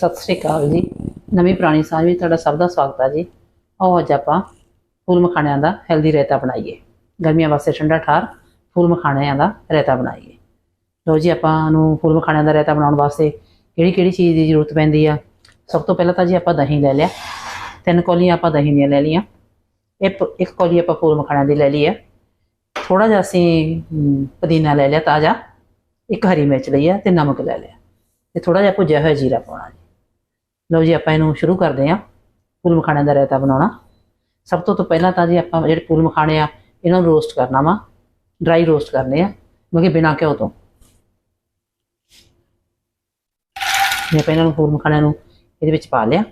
ਸਤਿ ਸ਼੍ਰੀ ਅਕਾਲ ਜੀ। ਨਵੀਂ ਪੁਰਾਣੀ ਸਾਂਝ ਵਿੱਚ ਤੁਹਾਡਾ ਸਭ ਦਾ ਸਵਾਗਤ ਹੈ ਜੀ। ਆਓ ਅੱਜ ਆਪਾਂ ਫੁੱਲ ਮਖਾਣਿਆਂ ਦਾ ਹੈਲਦੀ ਰਾਇਤਾ ਬਣਾਈਏ। ਗਰਮੀਆਂ ਵਾਸਤੇ ਠੰਡਾ ਠਾਰ ਫੁੱਲ ਮਖਾਣਿਆਂ ਦਾ ਰਾਇਤਾ ਬਣਾਈਏ। ਲਓ ਜੀ, ਆਪਾਂ ਨੂੰ ਫੁੱਲ ਮਖਾਣਿਆਂ ਦਾ ਰਾਇਤਾ ਬਣਾਉਣ ਵਾਸਤੇ ਕਿਹੜੀ ਕਿਹੜੀ ਚੀਜ਼ ਦੀ ਜ਼ਰੂਰਤ ਪੈਂਦੀ ਆ? ਸਭ ਤੋਂ ਪਹਿਲਾਂ ਤਾਂ ਜੀ ਆਪਾਂ ਦਹੀਂ ਲੈ ਲਿਆ। ਤਿੰਨ ਕੌਲੀਆਂ ਆਪਾਂ ਦਹੀਂ ਦੀਆਂ ਲੈ ਲਈਆਂ। ਇੱਕ ਇੱਕ ਕੌਲੀ ਆਪਾਂ ਫੁੱਲ ਮਖਾਣਿਆਂ ਦੀ ਲੈ ਲਈ ਆ। ਥੋੜਾ ਜਿਹਾ ਅਸੀਂ ਪੁਦੀਨਾ ਲੈ ਲਿਆ ਤਾਜ਼ਾ। ਇੱਕ ਹਰੀ ਮਿਰਚ ਲਈ ਆ ਤੇ ਨਮਕ ਲੈ ਲਿਆ। ਤੇ ਥੋੜਾ ਜਿਹਾ ਭੁੱਜਿਆ ਹੋਇਆ ਜੀਰਾ ਪਾਉਣਾ ਜੀ। ਲਓ ਜੀ, ਆਪਾਂ ਇਹਨੂੰ ਸ਼ੁਰੂ ਕਰਦੇ ਹਾਂ। ਫੁੱਲ ਮਖਾਣੇ ਦਾ ਰਾਇਤਾ ਬਣਾਉਣਾ। ਸਭ ਤੋਂ ਤੋਂ ਪਹਿਲਾਂ ਤਾਂ ਜੀ ਆਪਾਂ ਜਿਹੜੇ ਫੁੱਲ ਮਖਾਣੇ ਆ, ਇਹਨਾਂ ਨੂੰ ਰੋਸਟ ਕਰਨਾ ਵਾ। ਡਰਾਈ ਰੋਸਟ ਕਰਨੇ ਆ, ਕਿਉਂਕਿ ਬਿਨਾਂ ਘਿਓ ਤੋਂ। ਜੇ ਆਪਾਂ ਇਹਨਾਂ ਨੂੰ ਫੁੱਲ ਮਖਾਣਿਆਂ ਨੂੰ ਇਹਦੇ ਵਿੱਚ ਪਾ ਲਿਆ।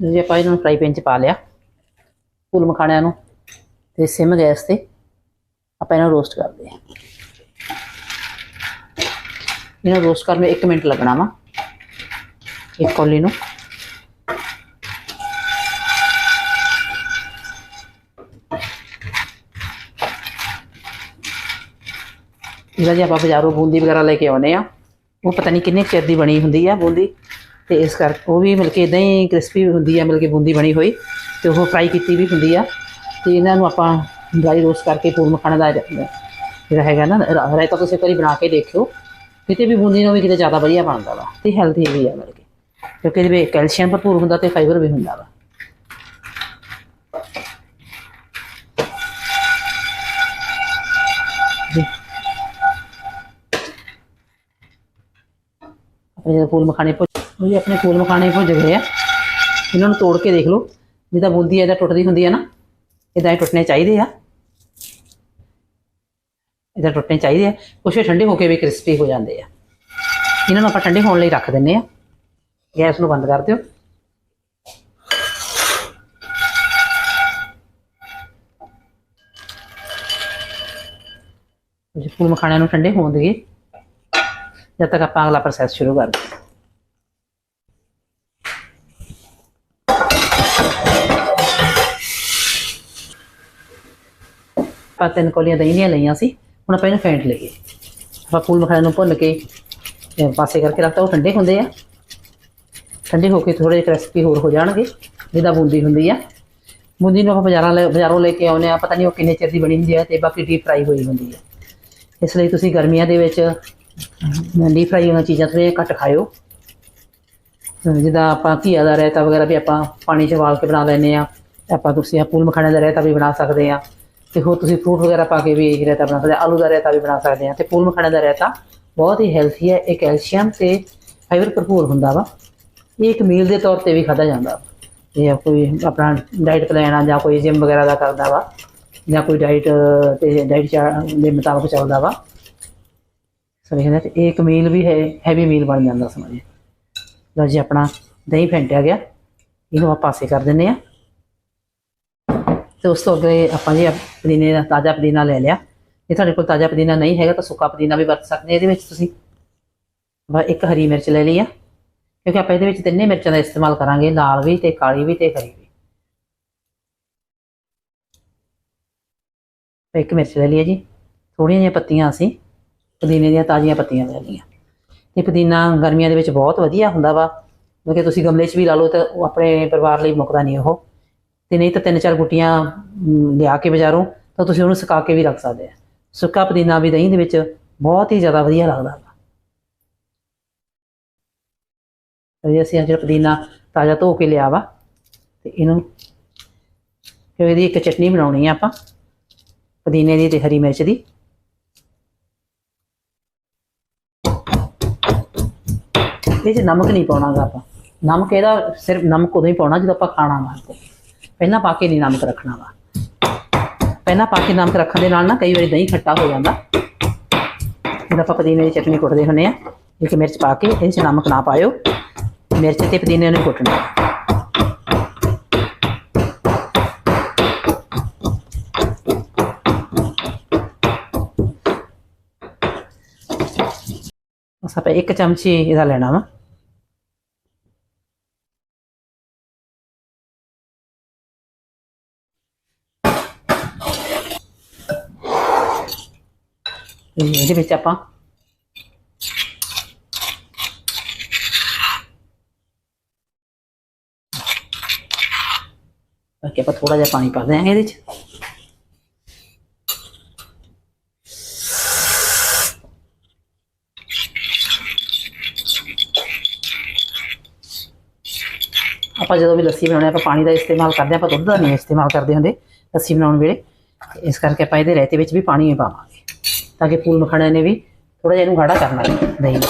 ਜੇ, ਆਪਾਂ ਇਹਨਾਂ ਨੂੰ ਫਰਾਈ ਪੈਨ 'ਚ ਪਾ ਲਿਆ। ਫੁੱਲ ਮਖਾਣਿਆਂ ਨੂੰ ਤੇ ਸਿਮ ਗੈਸ ਤੇ ਆਪਾਂ ਇਹਨਾਂ ਨੂੰ ਰੋਸਟ ਕਰਦੇ ਹਾਂ। ਇਹਨਾਂ ਰੋਸਟ ਕਰਨ ਨੂੰ 1 ਮਿੰਟ ਲੱਗਣਾ ਵਾ। ਇੱਕ ਕੌਲੀ ਨੂੰ ਇਹਦਾ ਜੇ ਆਪਾਂ ਬਾਜ਼ਾਰੋਂ ਬੂੰਦੀ ਵਗੈਰਾ ਲੈ ਕੇ ਆਉਨੇ ਆ ਉਹ ਪਤਾ ਨਹੀਂ ਕਿੰਨੇ ਚਿਰ ਦੀ ਬਣੀ ਹੁੰਦੀ ਆ ਬੂੰਦੀ ਤੇ ਇਸ ਕਰਕੇ ਉਹ ਵੀ ਮਿਲ ਕੇ ਇਦਾਂ ਹੀ ਕ੍ਰਿਸਪੀ ਹੁੰਦੀ ਆ ਮਿਲ ਕੇ ਬੂੰਦੀ ਬਣੀ ਹੋਈ ਤੇ ਉਹ ਫਰਾਈ ਕੀਤੀ ਵੀ ਹੁੰਦੀ ਆ ਤੇ ਇਹਨਾਂ ਨੂੰ ਆਪਾਂ ਡਰਾਈ ਰੋਸਟ ਕਰਕੇ ਫੂਲ ਮਖਾਣਾ ਦਾ ਜਿਹੜਾ ਹੈਗਾ ਨਾ ਰਾਇਤਾ ਤੁਸੀਂ ਇੱਕ ਬਣਾ ਕੇ ਦੇਖਿਓ ਕਿਤੇ ਵੀ ਬੂੰਦੀ ਨੂੰ ਵੀ ਕਿਤੇ ਜ਼ਿਆਦਾ ਵਧੀਆ ਬਣਦਾ ਵਾ ਤੇ ਹੈਲਥੀ ਵੀ ਆ ਮਿਲ ਕੇ ਕਿਉਂਕਿ ਇਹਦੇ ਵਿੱਚ ਕੈਲਸ਼ੀਅਮ ਭਰਪੂਰ ਹੁੰਦਾ ਤੇ ਫਾਈਬਰ ਵੀ ਹੁੰਦਾ ਵਾ। ਜੀ। ਆਪਣੇ ਜਿਹੜੇ ਫੂਲ ਮਖਾਣੇ ਭੁੱਜ ਜੀ ਆਪਣੇ ਫੂਲ ਮਖਾਣੇ ਭੁੱਜ ਗਏ ਆ। ਇਹਨਾਂ ਨੂੰ ਤੋੜ ਕੇ ਦੇਖ ਲਓ। ਜਿੱਦਾਂ ਬੂੰਦੀ ਇਹਦਾ ਟੁੱਟਦੀ ਹੁੰਦੀ ਹੈ ਨਾ ਇਦਾਂ ਹੀ ਟੁੱਟਣੇ ਚਾਹੀਦੇ ਆ। ਇਦਾਂ ਟੁੱਟਣੇ ਚਾਹੀਦੇ ਆ। ਕੁਛ ਇਹ ਠੰਡੇ ਹੋ ਕੇ ਵੀ ਕ੍ਰਿਸਪੀ ਹੋ ਜਾਂਦੇ ਆ। ਇਹਨਾਂ ਨੂੰ ਆਪਾਂ ਠੰਡੇ ਹੋਣ ਲਈ ਰੱਖ ਦਿੰਨੇ ਆ। ਗੈਸ ਨੂੰ ਬੰਦ ਕਰ ਦਿਓ। ਜੀ ਫੁੱਲ ਮਖਾਣਿਆਂ ਨੂੰ ਠੰਡੇ ਹੋਣ ਦੇਈਏ, ਜਦ ਤੱਕ ਆਪਾਂ ਅਗਲਾ ਪ੍ਰੋਸੈਸ ਸ਼ੁਰੂ ਕਰਦੇ ਹਾਂ ਆਪਾਂ ਤਿੰਨ ਕੋਲੀਆਂ ਦਹੀਂ ਦੀਆਂ ਲਈਆਂ ਸੀ, ਹੁਣ ਆਪਾਂ ਇਹਨੂੰ ਫੈਂਟ ਲਈਏ। ਆਪਾਂ ਫੁੱਲ ਮਖਾਣੇ ਨੂੰ ਭੁੰਨ ਕੇ ਪਾਸੇ ਕਰਕੇ ਰੱਖਤਾ, ਉਹ ਠੰਡੇ ਹੁੰਦੇ ਆ। ਠੰਡੇ ਹੋ ਕੇ ਥੋੜੇ ਕ੍ਰਿਸਪੀ ਹੋਰ ਹੋ ਜਾਣਗੇ ਜਿਹਦਾ ਬੂੰਦੀ ਹੁੰਦੀ ਆ। ਬੂੰਦੀ ਨੂੰ ਆਪਾਂ ਬਾਜ਼ਾਰਾਂ ਲੈ, ਬਾਜ਼ਾਰੋਂ ਲੈ ਕੇ ਆਉਂਦੇ ਆ ਪਤਾ ਨਹੀਂ ਉਹ ਕਿੰਨੇ ਚਿਰ ਦੀ ਬਣੀ ਹੁੰਦੀ ਆ ਤੇ ਬਾਕੀ ਡੀਪ ਫਰਾਈ ਹੋਈ ਹੁੰਦੀ ਆ। ਇਸ ਲਈ ਤੁਸੀਂ ਗਰਮੀਆਂ ਦੇ ਵਿੱਚ ਡੀਪ ਫਰਾਈ ਹੋਈਆਂ ਚੀਜ਼ਾਂ ਥੋੜ੍ਹੀਆਂ ਘੱਟ ਖਾਇਓ। ਜਿੱਦਾਂ ਆਪਾਂ ਘੀਆ ਦਾ ਰਾਇਤਾ ਵਗੈਰਾ ਵੀ ਆਪਾਂ ਪਾਣੀ 'ਚ ਉਬਾਲ ਕੇ ਬਣਾ ਲੈਂਦੇ ਆ ਆਪਾਂ ਤੁਸੀਂ ਆ ਫੂਲ ਮਖਾਣੇ ਦਾ ਰਾਇਤਾ ਵੀ ਬਣਾ ਸਕਦੇ ਆ ਤੇ ਹੋਰ ਤੁਸੀਂ ਫਰੂਟ ਵਗੈਰਾ ਪਾ ਕੇ ਵੀ ਰਾਇਤਾ ਬਣਾ ਸਕਦੇ ਆ ਆਲੂ ਦਾ ਰਾਇਤਾ ਵੀ ਬਣਾ ਸਕਦੇ ਆ ਤੇ ਫੂਲ ਮਖਾਣੇ ਦਾ ਰਾਇਤਾ ਬਹੁਤ ਹੀ ਹੈਲਥੀ ਹੈ, ਇਹ ਕੈਲਸ਼ੀਅਮ ਤੇ ਫਾਈਬਰ ਭਰਪੂਰ ਹੁੰਦਾ ਵਾ। ਇਹ ਇੱਕ ਮੀਲ ਦੇ ਤੌਰ ਤੇ ਵੀ ਖਾਧਾ ਜਾਂਦਾ। ਵਾ ਇਹ ਕੋਈ ਆਪਣਾ ਡਾਈਟ ਪਲਾਨ ਆ ਜਾਂ ਕੋਈ ਜਿਮ ਵਗੈਰਾ ਦਾ ਕਰਦਾ ਵਾ ਜਾਂ ਕੋਈ ਡਾਈਟ ਤੇ ਡਾਈਟ ਦੇ ਮੁਤਾਬਕ ਚੱਲਦਾ ਵਾ। ਸੋ ਇਹ ਤੇ ਇੱਕ ਮੀਲ ਵੀ ਹੈ ਹੈਵੀ ਮੀਲ ਬਣ ਜਾਂਦਾ ਸਮਝੇ ਲਓ ਜੀ ਆਪਣਾ ਦਹੀਂ ਫੈਂਟਿਆ ਗਿਆ। ਇਹਨੂੰ ਆਪਾਂ ਪਾਸੇ ਕਰ ਦਿੰਨੇ ਆ। ਤੇ ਉਸ ਤੋਂ ਅੱਗੇ ਆਪਾਂ ਜੀ ਪੁਦੀਨੇ ਦਾ ਤਾਜ਼ਾ ਪੁਦੀਨਾ ਲੈ ਲਿਆ। ਜੇ ਤੁਹਾਡੇ ਕੋਲ ਤਾਜ਼ਾ ਪੁਦੀਨਾ ਨਹੀਂ ਹੈਗਾ ਤਾਂ ਸੁੱਕਾ ਪੁਦੀਨਾ ਵੀ ਵਰਤ ਸਕਦੇ ਇਹਦੇ ਵਿੱਚ ਤੁਸੀਂ ਵਾ ਇੱਕ ਹਰੀ ਮਿਰਚ ਲੈ ਲਈ ਆ। ਕਿਉਂਕਿ ਆਪਾਂ ਇਹਦੇ ਵਿੱਚ ਤਿੰਨੇ ਮਿਰਚਾਂ ਦਾ ਇਸਤੇਮਾਲ ਕਰਾਂਗੇ, ਲਾਲ ਵੀ ਤੇ ਕਾਲੀ ਵੀ ਤੇ ਹਰੀ ਵੀ। ਇੱਕ ਮਿਰਚ ਲੈ ਲਈਏ ਜੀ। ਥੋੜੀਆਂ ਜਿਹੀਆਂ ਪੱਤੀਆਂ ਅਸੀਂ, ਪੁਦੀਨੇ ਦੀਆਂ, ਤਾਜ਼ੀਆਂ ਪੱਤੀਆਂ ਲੈ ਲਈਆਂ। ਤੇ ਪੁਦੀਨਾ ਗਰਮੀਆਂ ਦੇ ਵਿੱਚ ਬਹੁਤ ਵਧੀਆ ਹੁੰਦਾ ਵਾ, ਕਿਉਂਕਿ ਤੁਸੀਂ ਗਮਲੇ 'ਚ ਵੀ ਲਾ ਲਓ ਤਾਂ ਉਹ ਆਪਣੇ ਪਰਿਵਾਰ ਲਈ ਮੁੱਕਦਾ ਨਹੀਂ ਉਹ। ਤੇ ਨਹੀਂ ਤਾਂ ਤਿੰਨ ਚਾਰ ਗੁੱਟੀਆਂ ਲਿਆ ਕੇ ਬਾਜ਼ਾਰੋਂ ਤਾਂ ਤੁਸੀਂ ਉਹਨੂੰ ਸੁਕਾ ਕੇ ਵੀ ਰੱਖ ਸਕਦੇ ਆ। ਸੁੱਕਾ ਪੁਦੀਨਾ ਵੀ ਦਹੀਂ ਦੇ ਵਿੱਚ ਬਹੁਤ ਹੀ ਜ਼ਿਆਦਾ ਵਧੀਆ ਲੱਗਦਾ। ਵਾ ਅਸੀਂ ਅੱਜ ਪੁਦੀਨਾ ਤਾਜ਼ਾ ਧੋ ਕੇ ਲਿਆ ਵਾ, ਤੇ ਇਹਨੂੰ ਫਿਰ ਇਹਦੀ ਇੱਕ ਚਟਨੀ ਬਣਾਉਣੀ ਆ ਆਪਾਂ, ਪੁਦੀਨੇ ਦੀ ਤੇ ਹਰੀ ਮਿਰਚ ਦੀ। ਇਹ 'ਚ ਨਮਕ ਨਹੀਂ ਪਾਉਣਾਗਾ ਆਪਾਂ। ਨਮਕ ਇਹਦਾ ਸਿਰਫ ਨਮਕ ਉਦੋਂ ਹੀ ਪਾਉਣਾ ਜਦੋਂ ਆਪਾਂ ਖਾਣਾ ਵਾ ਪਹਿਲਾਂ ਪਾ ਕੇ ਨਹੀਂ ਨਮਕ ਰੱਖਣਾ ਵਾ। ਪਹਿਲਾਂ ਪਾ ਕੇ ਨਮਕ ਰੱਖਣ ਦੇ ਨਾਲ ਨਾ ਕਈ ਵਾਰੀ ਦਹੀਂ ਖੱਟਾ ਹੋ ਜਾਂਦਾ। ਜਦੋਂ ਆਪਾਂ ਪੁਦੀਨੇ ਦੀ ਚਟਨੀ ਕੁੱਟਦੇ ਹੁੰਨੇ ਆ, ਇੱਕ ਮਿਰਚ ਪਾ ਕੇ ਇਹਦੇ 'ਚ ਨਮਕ ਨਾ ਪਾਇਓ। ਮਿਰਚ ਤੇ ਪੁਦੀਨੇ ਨੂੰ ਕੁੱਟਣਾ। ਬਸ ਆਪਾਂ ਇੱਕ ਚਮਚੀ ਇਹਦਾ ਲੈਣਾ ਵਾ। ਇਹਦੇ ਵਿੱਚ ਆਪਾਂ ਬਾਕੀ ਆਪਾਂ ਥੋੜਾ ਜਿਹਾ ਪਾਣੀ ਪਾ ਦਿਆਂਗੇ ਇਹਦੇ 'ਚ। ਆਪਾਂ ਜਦੋਂ ਵੀ ਲੱਸੀ ਬਣਾਉਣੇ ਆਪਾਂ ਪਾਣੀ ਦਾ ਇਸਤੇਮਾਲ ਕਰਦੇ ਹਾਂ, ਆਪਾਂ ਦੁੱਧ ਦਾ ਨਹੀਂ ਇਸਤੇਮਾਲ ਕਰਦੇ ਹੁੰਦੇ ਲੱਸੀ ਬਣਾਉਣ ਵੇਲੇ। ਇਸ ਕਰਕੇ ਆਪਾਂ ਇਹਦੇ ਰਾਇਤੇ ਵਿੱਚ ਵੀ ਪਾਣੀ ਹੀ ਪਾਵਾਂਗੇ, ਤਾਂ ਕਿ ਫੂਲ ਮਖਾਣੇ ਨੇ ਵੀ ਥੋੜਾ ਜਿਹਾ ਇਹਨੂੰ ਗਾੜਾ ਕਰਨਾ ਹੈ, ਦਹੀਂ ਨੂੰ।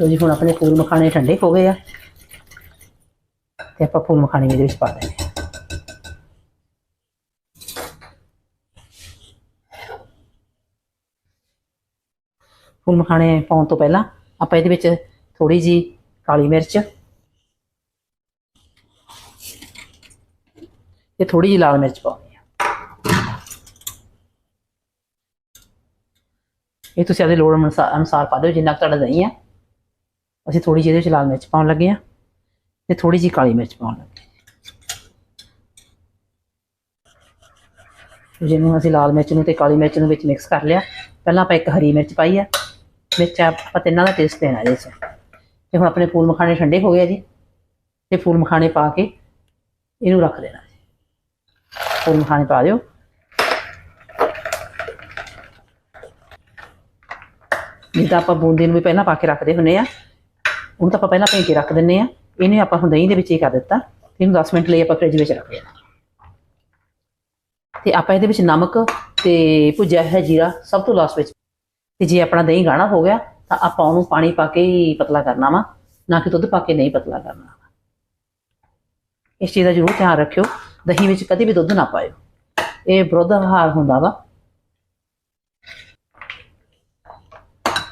ਜੀ, ਹੁਣ ਆਪਣੇ ਫੂਲ ਮਖਾਣੇ ਠੰਡੇ ਹੋ ਗਏ ਆ। ਤੇ ਆਪਾਂ ਫੁੱਲ ਮਖਾਣੇ ਇਹਦੇ ਵਿੱਚ ਪਾ ਦੇਣੇ ਆ ਫੁੱਲ ਮਖਾਣੇ ਪਾਉਣ ਤੋਂ ਪਹਿਲਾਂ ਆਪਾਂ ਇਹਦੇ ਵਿੱਚ ਥੋੜੀ ਜੀ ਕਾਲੀ ਮਿਰਚ ਤੇ ਥੋੜੀ ਜੀ ਲਾਲ ਮਿਰਚ ਪਾਉਣੀ ਆ। ਇਹ ਤੁਸੀਂ ਆਪਦੇ ਲੋੜ ਅਨੁਸਾਰ ਅਨੁਸਾਰ ਪਾ ਦਿਓ, ਜਿੰਨਾ ਕੁ ਤੁਹਾਡਾ ਦਹੀਂ ਆ। ਅਸੀਂ ਥੋੜੀ ਜਿਹੀ ਇਹਦੇ ਵਿੱਚ ਲਾਲ ਮਿਰਚ ਪਾਉਣ ਲੱਗੇ ਆ। ਤੇ ਥੋੜੀ ਜੀ ਕਾਲੀ ਮਿਰਚ ਪਾਉਣ ਲੱਗੇ ਜਿਹਨੂੰ ਅਸੀਂ ਲਾਲ ਮਿਰਚ ਨੂੰ ਤੇ ਕਾਲੀ ਮਿਰਚ ਨੂੰ ਵਿੱਚ ਮਿਕਸ ਕਰ ਲਿਆ। ਪਹਿਲਾਂ ਆਪਾਂ ਇੱਕ ਹਰੀ ਮਿਰਚ ਪਾਈ ਆ। ਵਿੱਚ ਆਪਾਂ ਤਿੰਨਾਂ ਦਾ ਟੇਸਟ ਦੇਣਾ ਇਹਦੇ 'ਚ। ਤੇ ਹੁਣ ਆਪਣੇ ਫੂਲ ਮਖਾਣੇ ਠੰਡੇ ਹੋ ਗਏ ਜੀ। ਤੇ ਫੂਲ ਮਖਾਣੇ ਪਾ ਕੇ ਇਹਨੂੰ ਰੱਖ ਦੇਣਾ ਜੀ। ਫੂਲ ਮਖਾਣੇ ਪਾ ਦਿਓ। ਜਿੱਦਾਂ ਆਪਾਂ ਬੂੰਦੀ ਨੂੰ ਵੀ ਪਹਿਲਾਂ ਪਾ ਕੇ ਰੱਖਦੇ ਹੁੰਨੇ ਆ, ਉਹਨੂੰ ਤਾਂ ਆਪਾਂ ਪਹਿਲਾਂ ਭੇਂ ਕੇ ਰੱਖ ਦਿੰਨੇ ਆ। ਇਹਨੇ ਆਪਾਂ ਹੁਣ ਦਹੀਂ ਦੇ ਵਿੱਚ ਹੀ ਕਰ ਦਿੱਤਾ, ਇਹਨੂੰ 10 ਮਿੰਟ ਲਈ ਆਪਾਂ ਫ੍ਰਿਜ ਵਿੱਚ ਰੱਖ ਦੇਣਾ। ਤੇ ਆਪਾਂ ਇਹਦੇ ਵਿੱਚ ਨਮਕ ਤੇ ਭੁੱਜਿਆ ਹੈ ਜੀਰਾ ਸਭ ਤੋਂ ਲਾਸਟ ਵਿੱਚ। ਤੇ ਜੇ ਆਪਣਾ ਦਹੀਂ ਗਾਣਾ ਹੋ ਗਿਆ, ਤਾਂ ਆਪਾਂ ਉਹਨੂੰ ਪਾਣੀ ਪਾ ਕੇ ਹੀ ਪਤਲਾ ਕਰਨਾ ਵਾ, ਨਾ ਕਿ ਦੁੱਧ ਪਾ ਕੇ ਨਹੀਂ ਪਤਲਾ ਕਰਨਾ। ਇਸ ਚੀਜ਼ ਦਾ ਜ਼ਰੂਰ ਧਿਆਨ ਰੱਖਿਓ, ਦਹੀਂ ਵਿੱਚ ਕਦੇ ਵੀ ਦੁੱਧ ਨਾ ਪਾਇਓ। ਇਹ ਵਿਰੋਧ ਆਹਾਰ ਹੁੰਦਾ ਵਾ।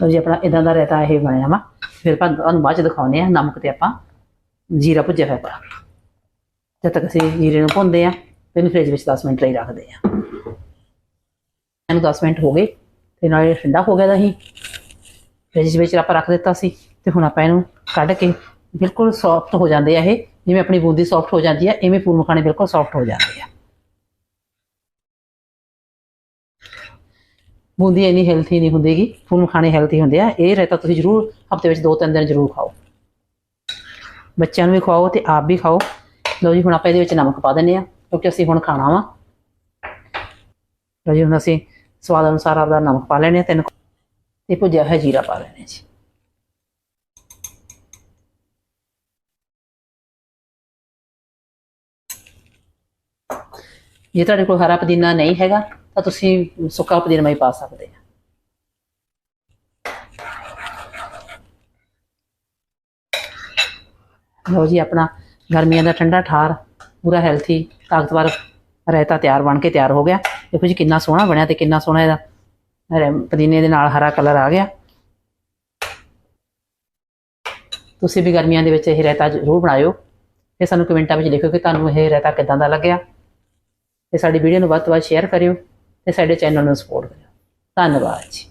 ਲਓ ਜੀ, ਆਪਣਾ ਇਦਾਂ ਦਾ ਰਹਿਤਾ ਇਹ ਬਣਿਆ ਵਾ। ਫਿਰ ਆਪਾਂ ਤੁਹਾਨੂੰ ਬਾਅਦ ਚ ਦਿਖਾਉਨੇ ਆ ਨਮਕ ਤੇ ਆਪਾਂ ਜੀਰਾ ਭੁੱਜਿਆ ਹੋਇਆ ਪਾ ਜਦ ਤੱਕ ਅਸੀਂ ਜੀਰੇ ਨੂੰ ਭੁੰਨਦੇ ਆ ਤੇ ਇਹਨੂੰ ਫ੍ਰਿਜ ਵਿੱਚ 10 ਮਿੰਟ ਲਈ ਰੱਖਦੇ ਆ ਇਹਨੂੰ 10 ਮਿੰਟ ਹੋ ਗਏ, ਤੇ ਨਾਲੇ ਠੰਡਾ ਹੋ ਗਿਆ ਦਹੀਂ। ਫ੍ਰਿਜ ਵਿੱਚ ਆਪਾਂ ਰੱਖ ਦਿੱਤਾ ਸੀ, ਤੇ ਹੁਣ ਆਪਾਂ ਇਹਨੂੰ ਕੱਢ ਕੇ ਬਿਲਕੁਲ ਸੌਫਟ ਹੋ ਜਾਂਦੇ ਆ ਇਹ। ਜਿਵੇਂ ਆਪਣੀ ਬੂੰਦੀ ਸੌਫਟ ਹੋ ਜਾਂਦੀ ਆ ਐਵੇਂ ਫੂਲ ਮਖਾਣੇ ਬਿਲਕੁਲ ਸੌਫਟ ਹੋ ਜਾਂਦੇ ਆ। ਬੂੰਦੀ ਇੰਨੀ ਹੈਲਥੀ ਨਹੀਂ ਹੁੰਦੀਗੀ ਫੂਲ ਮਖਾਣੇ ਹੈਲਥੀ ਹੁੰਦੇ ਆ। ਇਹ ਰਹਿਤਾ ਤੁਸੀਂ ਜ਼ਰੂਰ ਹਫ਼ਤੇ ਵਿੱਚ ਦੋ ਤਿੰਨ ਦਿਨ ਜ਼ਰੂਰ ਖਾਓ। ਬੱਚਿਆਂ ਨੂੰ ਵੀ ਖਵਾਓ ਤੇ ਆਪ ਵੀ ਖਾਓ। ਲਓ ਜੀ, ਹੁਣ ਆਪਾਂ ਇਹਦੇ ਵਿੱਚ ਨਮਕ ਪਾ ਦਿੰਨੇ ਆ ਕਿਉਂਕਿ ਅਸੀਂ ਹੁਣ ਖਾਣਾ ਵਾ। ਲਓ ਜੀ, ਹੁਣ ਅਸੀਂ ਸਵਾਦ ਅਨੁਸਾਰ ਆਪਦਾ ਨਮਕ ਪਾ ਲੈਣੇ ਆ ਤਿੰਨ ਕੁ- ਤੇ ਭੁੱਜਿਆ ਹੋਇਆ ਜੀਰਾ ਪਾ ਲੈਣੇ ਜੀ। ਜੇ ਤੁਹਾਡੇ ਕੋਲ ਹਰਾ ਪੁਦੀਨਾ ਨਹੀਂ ਹੈਗਾ, ਤਾਂ ਤੁਸੀਂ ਸੁੱਕਾ ਪੁਦੀਨਾ ਵੀ ਪਾ ਸਕਦੇ ਆ ਲਓ ਜੀ, ਆਪਣਾ ਗਰਮੀਆਂ ਦਾ ਠੰਡਾ ਠਾਰ, ਪੂਰਾ ਹੈਲਥੀ ਤਾਕਤਵਰ ਰਾਇਤਾ ਤਿਆਰ ਬਣ ਕੇ ਤਿਆਰ ਹੋ ਗਿਆ। ਦੇਖੋ ਜੀ, ਕਿੰਨਾ ਸੋਹਣਾ ਬਣਿਆ ਤੇ ਕਿੰਨਾ ਸੋਹਣਾ ਇਹਦਾ ਹਰੇ ਪੁਦੀਨੇ ਦੇ ਨਾਲ ਹਰਾ ਕਲਰ ਆ ਗਿਆ। ਤੁਸੀਂ ਵੀ ਗਰਮੀਆਂ ਦੇ ਵਿੱਚ ਇਹ ਰਾਇਤਾ ਜ਼ਰੂਰ ਬਣਾਇਓ। ਤੇ ਸਾਨੂੰ ਕਮੈਂਟਾਂ ਵਿੱਚ ਲਿਖਿਓ ਕਿ ਤੁਹਾਨੂੰ ਇਹ ਰਾਇਤਾ ਕਿਦਾਂ ਦਾ ਲੱਗਿਆ। ਤੇ ਸਾਡੀ ਵੀਡੀਓ ਨੂੰ ਵੱਧ ਤੋਂ ਵੱਧ ਸ਼ੇਅਰ ਕਰਿਓ ਤੇ ਸਾਡੇ ਚੈਨਲ ਨੂੰ ਸਪੋਰਟ ਕਰਿਓ। ਧੰਨਵਾਦ ਜੀ।